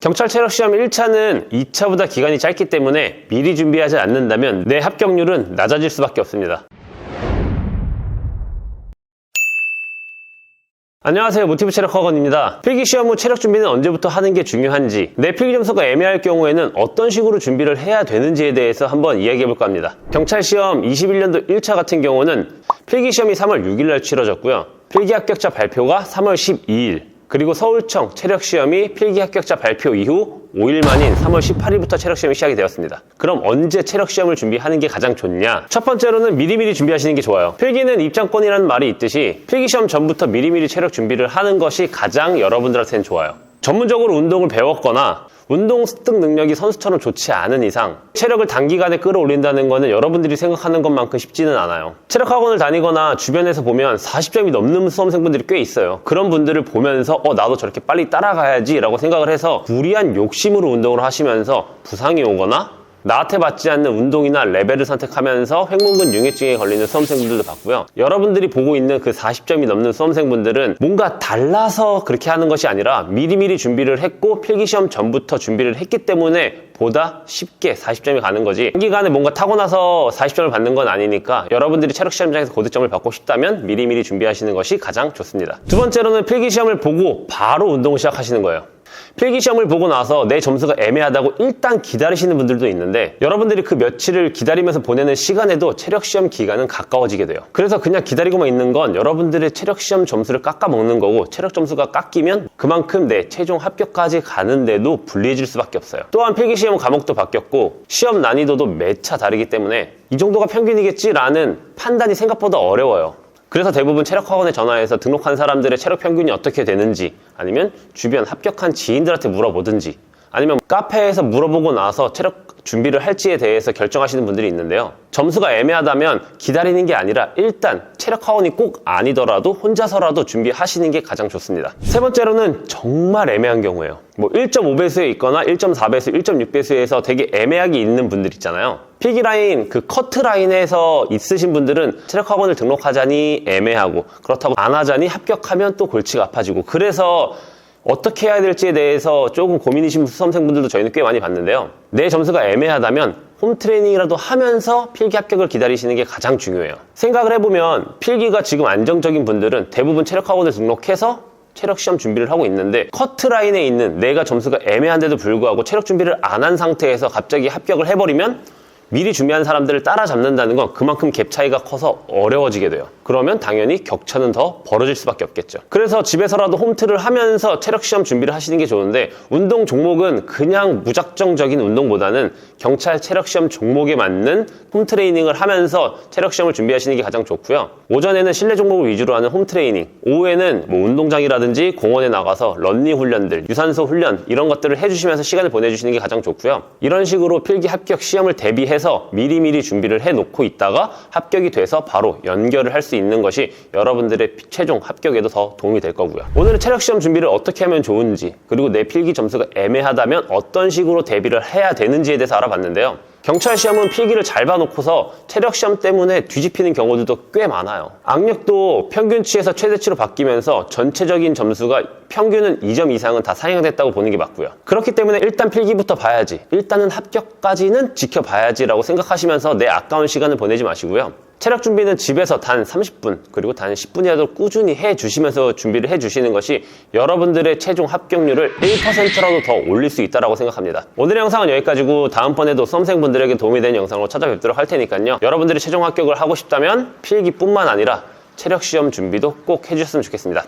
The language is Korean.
경찰 체력 시험 1차는 2차보다 기간이 짧기 때문에 미리 준비하지 않는다면 내 합격률은 낮아질 수밖에 없습니다. 안녕하세요. 모티브 체력 학원입니다. 필기 시험 후 체력 준비는 언제부터 하는 게 중요한지 내 필기 점수가 애매할 경우에는 어떤 식으로 준비를 해야 되는지에 대해서 한번 이야기해 볼까 합니다. 경찰 시험 21년도 1차 같은 경우는 필기 시험이 3월 6일 날 치러졌고요. 필기 합격자 발표가 3월 12일 그리고 서울청 체력 시험이 필기 합격자 발표 이후 5일 만인 3월 18일부터 체력 시험이 시작이 되었습니다. 그럼 언제 체력 시험을 준비하는 게 가장 좋냐? 첫 번째로는 미리미리 준비하시는 게 좋아요. 필기는 입장권이라는 말이 있듯이 필기 시험 전부터 미리미리 체력 준비를 하는 것이 가장 여러분들한테는 좋아요. 전문적으로 운동을 배웠거나 운동 습득 능력이 선수처럼 좋지 않은 이상 체력을 단기간에 끌어올린다는 것은 여러분들이 생각하는 것만큼 쉽지는 않아요. 체력 학원을 다니거나 주변에서 보면 40점이 넘는 수험생분들이 꽤 있어요. 그런 분들을 보면서 어 나도 저렇게 빨리 따라가야지 라고 생각을 해서 무리한 욕심으로 운동을 하시면서 부상이 오거나 나한테 맞지 않는 운동이나 레벨을 선택하면서 횡문근 융해증에 걸리는 수험생분들도 봤고요. 여러분들이 보고 있는 그 40점이 넘는 수험생분들은 뭔가 달라서 그렇게 하는 것이 아니라 미리미리 준비를 했고 필기시험 전부터 준비를 했기 때문에 보다 쉽게 40점이 가는 거지 단기간에 뭔가 타고나서 40점을 받는 건 아니니까 여러분들이 체력 시험장에서 고득점을 받고 싶다면 미리미리 준비하시는 것이 가장 좋습니다. 두 번째로는 필기시험을 보고 바로 운동을 시작하시는 거예요. 필기시험을 보고 나서 내 점수가 애매하다고 일단 기다리시는 분들도 있는데 여러분들이 그 며칠을 기다리면서 보내는 시간에도 체력시험 기간은 가까워지게 돼요. 그래서 그냥 기다리고만 있는 건 여러분들의 체력시험 점수를 깎아먹는 거고 체력 점수가 깎이면 그만큼 내 최종 합격까지 가는데도 불리해질 수밖에 없어요. 또한 필기시험 과목도 바뀌었고 시험 난이도도 매차 다르기 때문에 이 정도가 평균이겠지라는 판단이 생각보다 어려워요. 그래서 대부분 체력학원에 전화해서 등록한 사람들의 체력 평균이 어떻게 되는지 아니면 주변 합격한 지인들한테 물어보든지 아니면 카페에서 물어보고 나서 체력 준비를 할지에 대해서 결정하시는 분들이 있는데요. 점수가 애매하다면 기다리는 게 아니라 일단 체력학원이 꼭 아니더라도 혼자서라도 준비하시는 게 가장 좋습니다. 세 번째로는 정말 애매한 경우예요. 뭐 1.5배수에 있거나 1.4배수, 1.6배수에서 되게 애매하게 있는 분들 있잖아요. 필기 라인, 그 커트 라인에서 있으신 분들은 체력 학원을 등록하자니 애매하고 그렇다고 안 하자니 합격하면 또 골치가 아파지고 그래서 어떻게 해야 될지에 대해서 조금 고민이신 수험생분들도 저희는 꽤 많이 봤는데요. 내 점수가 애매하다면 홈 트레이닝이라도 하면서 필기 합격을 기다리시는 게 가장 중요해요. 생각을 해보면 필기가 지금 안정적인 분들은 대부분 체력학원을 등록해서 체력 시험 준비를 하고 있는데 커트라인에 있는 내가 점수가 애매한데도 불구하고 체력 준비를 안 한 상태에서 갑자기 합격을 해버리면 미리 준비한 사람들을 따라잡는다는 건 그만큼 갭 차이가 커서 어려워지게 돼요. 그러면 당연히 격차는 더 벌어질 수밖에 없겠죠. 그래서 집에서라도 홈트를 하면서 체력 시험 준비를 하시는 게 좋은데 운동 종목은 그냥 무작정적인 운동보다는 경찰 체력 시험 종목에 맞는 홈 트레이닝을 하면서 체력 시험을 준비하시는 게 가장 좋고요. 오전에는 실내 종목을 위주로 하는 홈 트레이닝, 오후에는 뭐 운동장이라든지 공원에 나가서 런닝 훈련들, 유산소 훈련 이런 것들을 해주시면서 시간을 보내주시는 게 가장 좋고요. 이런 식으로 필기 합격 시험을 대비해서 미리미리 준비를 해놓고 있다가 합격이 돼서 바로 연결을 할 수 있는 것이 여러분들의 최종 합격에도 더 도움이 될 거고요. 오늘은 체력 시험 준비를 어떻게 하면 좋은지 그리고 내 필기 점수가 애매하다면 어떤 식으로 대비를 해야 되는지에 대해서 알아봤는데요. 경찰 시험은 필기를 잘 봐놓고서 체력 시험 때문에 뒤집히는 경우들도 꽤 많아요. 악력도 평균치에서 최대치로 바뀌면서 전체적인 점수가 평균은 2점 이상은 다 상향됐다고 보는 게 맞고요. 그렇기 때문에 일단 필기부터 봐야지. 일단은 합격까지는 지켜봐야지라고 생각하시면서 내 아까운 시간을 보내지 마시고요. 체력 준비는 집에서 단 30분 그리고 단 10분이라도 꾸준히 해 주시면서 준비를 해 주시는 것이 여러분들의 최종 합격률을 1%라도 더 올릴 수 있다고 생각합니다. 오늘의 영상은 여기까지고 다음번에도 수험생분들에게 도움이 되는 영상으로 찾아뵙도록 할 테니까요. 여러분들이 최종 합격을 하고 싶다면 필기뿐만 아니라 체력 시험 준비도 꼭 해주셨으면 좋겠습니다.